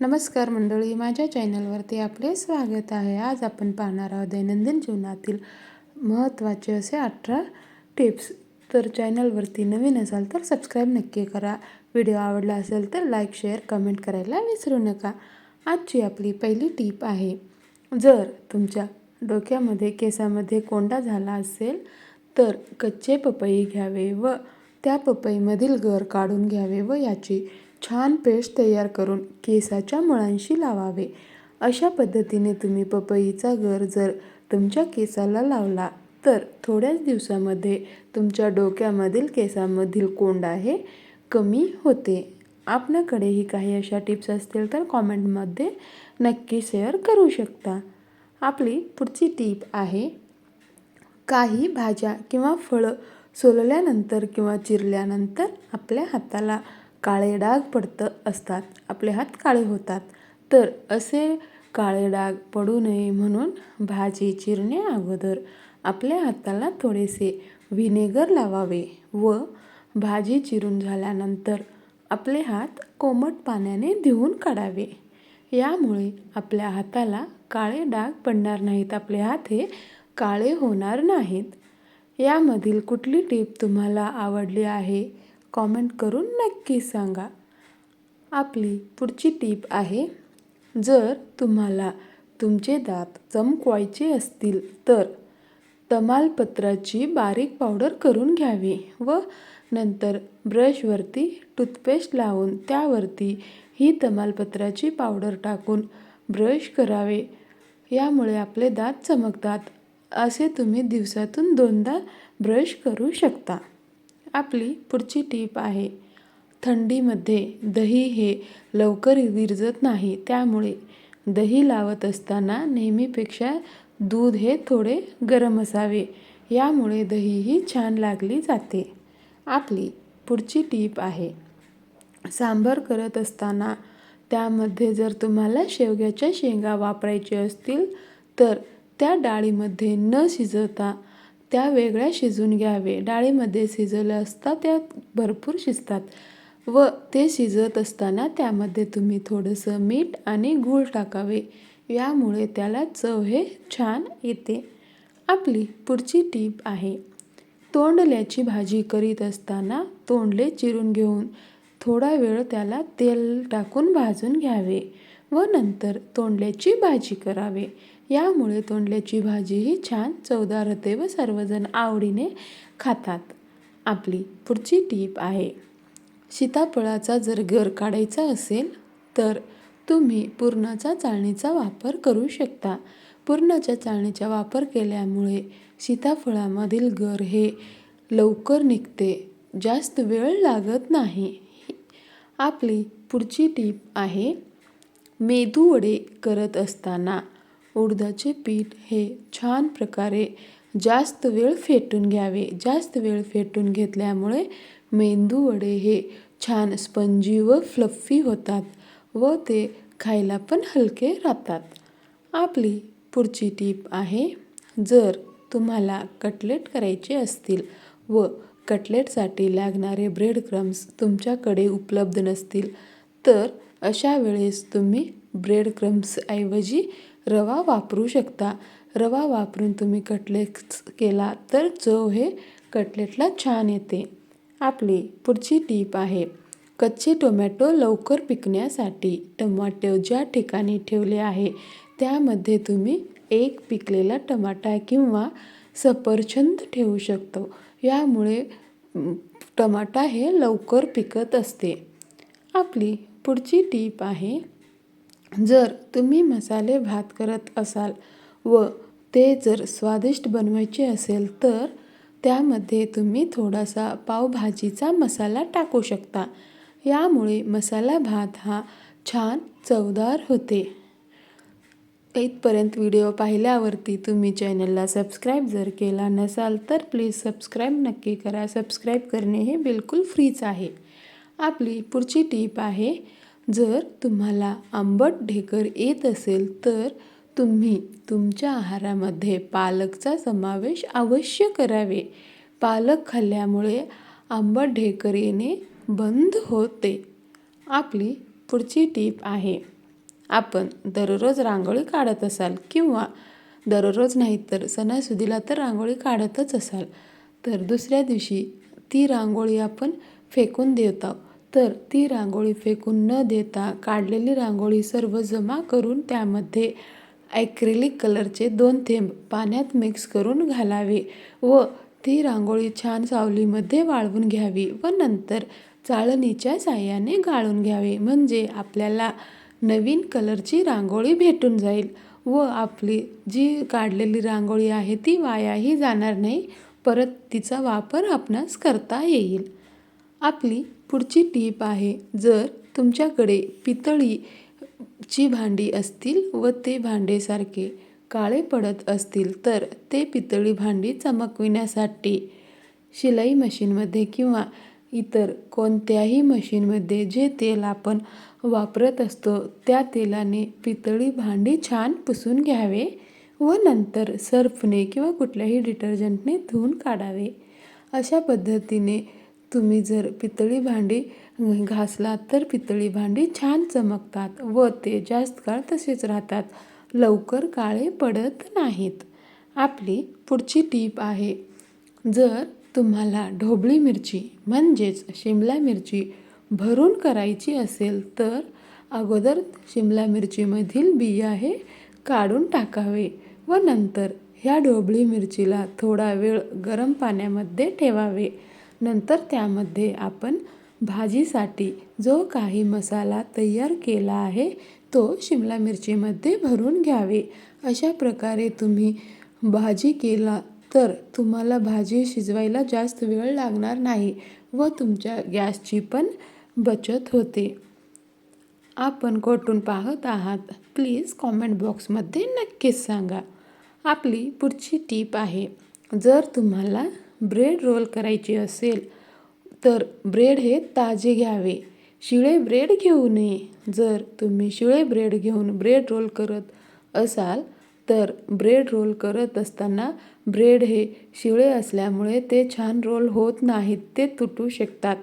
नमस्कार मंडळी माझ्या चॅनलवरती आपले स्वागत आहे. आज आपण पाहणार आहोत दैनंदिन जीवनातील महत्त्वाचे असे अठरा टिप्स. तर चॅनलवरती नवीन असाल तर सबस्क्राईब नक्की करा. व्हिडिओ आवडला असेल तर लाईक शेअर कमेंट करायला विसरू नका. आजची आपली पहिली टीप आहे जर तुमच्या डोक्यामध्ये केसामध्ये कोंडा झाला असेल तर कच्चे पपई घ्यावे व त्या पपईमधील गर काढून घ्यावे व याची छान पेस्ट तयार करून केसाच्या मुळांशी लावावे. अशा पद्धतीने तुम्ही पपईचा गर जर तुमच्या केसाला लावला तर थोड्याच दिवसामध्ये तुमच्या डोक्यामधील केसामधील कोंड आहे कमी होते. आपल्याकडेही काही अशा टिप्स असतील तर कॉमेंटमध्ये नक्की शेअर करू शकता. आपली पुढची टीप आहे काही भाज्या किंवा फळं सोलल्यानंतर किंवा चिरल्यानंतर आपल्या हाताला काळे डाग पडत असतात आपले हात काळे होतात. तर असे काळे डाग पडू नये म्हणून भाजी चिरणे अगोदर आपल्या हाताला थोडेसे व्हिनेगर लावावे व भाजी चिरून झाल्यानंतर आपले हात कोमट पाण्याने धुवून काढावे. यामुळे आपल्या हाताला काळे डाग पडणार नाहीत आपले हात हे काळे होणार नाहीत. यामधील कुठली टीप तुम्हाला आवडली आहे? कॉमेंट करून नक्की सांगा. आपली पुढची टीप आहे जर तुम्हाला तुमचे दात चमकवायचे असतील तर तमालपत्राची बारीक पावडर करून घ्यावी व नंतर ब्रशवरती टूथपेस्ट लावून त्यावरती ही तमालपत्राची पावडर टाकून ब्रश करावे. यामुळे आपले दात चमकतात. असे तुम्ही दिवसातून दोनदा ब्रश करू शकता. आपली पुढची टीप आहे. थंडीमध्ये दही हे लवकर विरजत नाही त्यामुळे दही लावत असताना नेहमीपेक्षा दूध हे थोडे गरम असावे. यामुळे दहीही छान लागली जाते. आपली पुढची टीप आहे. सांबर करत असताना त्यामध्ये जर तुम्हाला शेवग्याच्या शेंगा वापरायचे असतील तर त्या डाळीमध्ये न शिजवता त्या वेगळ्या शिजून घ्यावे. डाळीमध्ये शिजवल्या असता त्या भरपूर शिजतात व ते शिजत असताना त्यामध्ये तुम्ही थोडंसं मीठ आणि गूळ टाकावे. यामुळे त्याला चव हे छान येते. आपली पुढची टीप आहे तोंडल्याची भाजी करीत असताना तोंडले चिरून घेऊन थोडा वेळ त्याला तेल टाकून भाजून घ्यावे व नंतर तोंडल्याची भाजी करावे. यामुळे तोंडल्याची भाजीही छान चवदार होते व सर्वजण आवडीने खातात. आपली पुढची टीप आहे सीताफळाचा जर गर काढायचा असेल तर तुम्ही पुरणाचा चाळणीचा वापर करू शकता. पुरणाच्या चाळणीचा वापर केल्यामुळे सीताफळामधील गर हे लवकर निघते जास्त वेळ लागत नाही. आपली पुढची टीप आहे मेदूवडे करत असताना उडदाचे पीठ हे छान प्रकारे जास्त वेळ फेटून घ्यावे. जास्त वेळ फेटून घेतल्यामुळे मेंदू वडे हे छान स्पंजी व फ्लफ्फी होतात व ते खायला पण हलके राहतात. आपली पुढची टीप आहे जर तुम्हाला कटलेट करायचे असतील व कटलेटसाठी लागणारे ब्रेड क्रम्स तुमच्याकडे उपलब्ध नसतील तर अशा वेळेस तुम्ही ब्रेड क्रम्सऐवजी रवा वापरू शकता. रवा वापरून तुम्ही कटलेट्स केला तर चव हे कटलेटला छान येते. आपली पुढची टीप आहे कच्चे टोमॅटो लवकर पिकण्यासाठी टमाटो ज्या ठिकाणी ठेवले आहे त्यामध्ये तुम्ही एक पिकलेला टमाटा किंवा सफरचंद ठेवू शकतो. यामुळे टमाटा हे लवकर पिकत असते. आपली पुढची टीप आहे जर तुम्ही मसाले भात करत असाल व ते जर स्वादिष्ट बनवायचे असेल तर त्यामध्ये तुम्ही थोडासा पावभाजीचा मसाला टाकू शकता. यामुळे मसाला भात हा छान चवदार होते. इथपर्यंत व्हिडिओ पाहिल्यावरती तुम्ही चॅनलला सबस्क्राईब जर केला नसाल तर प्लीज सबस्क्राईब नक्की करा. सबस्क्राईब करणे हे बिलकुल फ्रीच आहे. आपली पुढची टीप आहे जर तुम्हाला आंबट ढेकर येत असेल तर तुम्ही तुमच्या आहारामध्ये पालकचा समावेश अवश्य करावे. पालक खाल्ल्यामुळे आंबट ढेकर येणे बंद होते. आपली पुढची टीप आहे. आपण दररोज रांगोळी काढत असाल किंवा दररोज नाही तर सणासुदीला तर रांगोळी काढतच असाल तर दुसऱ्या दिवशी ती रांगोळी आपण फेकून देत आहोत. तर ती रांगोळी फेकून न देता काढलेली रांगोळी सर्व जमा करून त्यामध्ये ॲक्रेलिक कलरचे दोन थेंब पाण्यात मिक्स करून घालावे व ती रांगोळी छान सावलीमध्ये वाळवून घ्यावी व नंतर चाळणीच्या साह्याने गाळून घ्यावे. म्हणजे आपल्याला नवीन कलरची रांगोळी भेटून जाईल व आपली जी काढलेली रांगोळी आहे ती वायाही जाणार नाही. परत तिचा वापर आपणास करता येईल. आपली पुढची टीप आहे जर तुमच्याकडे पितळीची भांडी असतील व ते भांडेसारखे काळे पडत असतील तर ते पितळी भांडी चमकविण्यासाठी शिलाई मशीनमध्ये किंवा इतर कोणत्याही मशीनमध्ये जे तेल आपण वापरत असतो त्या तेलाने पितळी भांडी छान पुसून घ्यावे व नंतर सर्फने किंवा कुठल्याही डिटर्जंटने धुवून काढावे. अशा पद्धतीने तुम्ही जर पितळी भांडी घासलात तर पितळी भांडी छान चमकतात व ते जास्त काळ तसेच राहतात. लवकर काळे पडत नाहीत. आपली पुढची टीप आहे जर तुम्हाला ढोबळी मिरची म्हणजेच शिमला मिरची भरून करायची असेल तर अगोदर शिमला मिरचीमधील बिया हे काढून टाकावे व नंतर ह्या ढोबळी मिरचीला थोडा वेळ गरम पाण्यामध्ये ठेवावे. नंतर त्यामध्ये आपण भाजीसाठी जो काही मसाला तयार केला आहे तो शिमला मिरचीमध्ये भरून घ्यावे. अशा प्रकारे तुम्ही भाजी केला तर तुम्हाला भाजी शिजवायला जास्त वेळ लागणार नाही व तुमच्या गॅसची पण बचत होते. आपण कोठून पाहत आहात प्लीज कॉमेंट बॉक्समध्ये नक्कीच सांगा. आपली पुढची टीप आहे जर तुम्हाला ब्रेड रोल करायची असेल तर ब्रेड हे ताजे घ्यावे. शिळे ब्रेड घेऊ नये. जर तुम्ही शिळे ब्रेड घेऊन ब्रेड रोल करत असाल तर ब्रेड रोल करत असताना ब्रेड हे शिळे असल्यामुळे ते छान रोल होत नाहीत ते तुटू शकतात.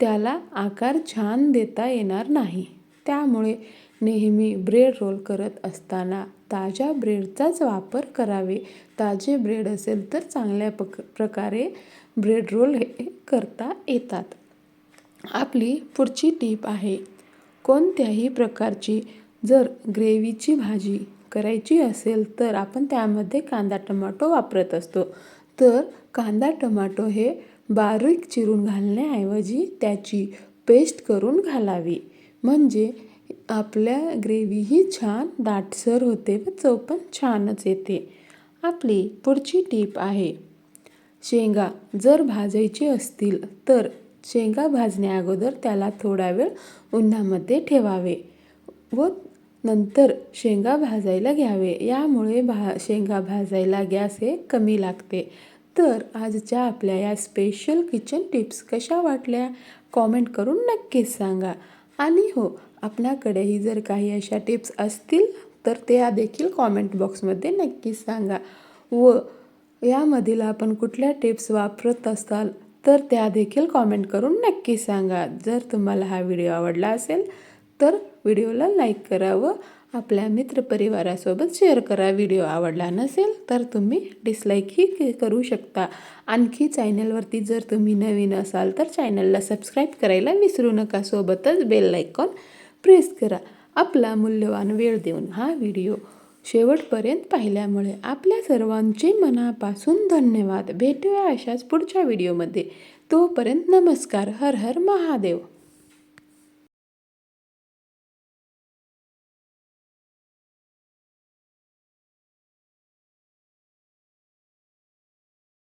त्याला आकार छान देता येणार नाही. त्यामुळे नेहमी ब्रेड रोल करत असताना ताज्या ब्रेडचाच वापर करावे. ताजे ब्रेड असेल तर चांगल्या पक प्रकारे ब्रेड रोल हे करता येतात. आपली पुढची टीप आहे कोणत्याही प्रकारची. जर ग्रेव्हीची भाजी करायची असेल तर आपण त्यामध्ये कांदा टमाटो वापरत असतो. तर कांदा टमाटो हे बारीक चिरून घालण्याऐवजी त्याची पेस्ट करून घालावी. म्हणजे आपल्या ग्रेव्ही ही छान दाटसर होते व चव पण छानच येते. आपली पुढची टीप आहे शेंगा जर भाजायची असतील तर शेंगा भाजण्याअगोदर त्याला थोडा वेळ उन्हामध्ये ठेवावे व नंतर शेंगा भाजायला घ्यावे. यामुळे भा शेंगा भाजायला गॅस हे कमी लागते. तर आजच्या आपल्या या स्पेशल किचन टिप्स कशा वाटल्या? कॉमेंट करून नक्कीच सांगा. आणि हो आपल्याकडेही जर काही अशा टिप्स असतील तर त्या देखील कॉमेंट बॉक्समध्ये नक्कीच सांगा. व यामधील आपण कुठल्या टिप्स वापरत असाल तर त्या देखील कॉमेंट करून नक्की सांगा. जर तुम्हाला हा व्हिडिओ आवडला असेल तर व्हिडिओला लाईक करा व आपल्या मित्रपरिवारासोबत शेअर करा. व्हिडिओ आवडला नसेल तर तुम्ही डिसलाईकही करू शकता. आणखी चॅनलवरती जर तुम्ही नवीन असाल तर चॅनलला सबस्क्राईब करायला विसरू नका. सोबतच बेल आयकॉन प्रेस करा. आपला मूल्यवान वेळ देऊन हा व्हिडिओ शेवटपर्यंत पाहिल्यामुळे आपल्या सर्वांचे मनापासून धन्यवाद. भेटूया अशाच पुढच्या व्हिडिओमध्ये. तोपर्यंत नमस्कार. हर हर महादेव.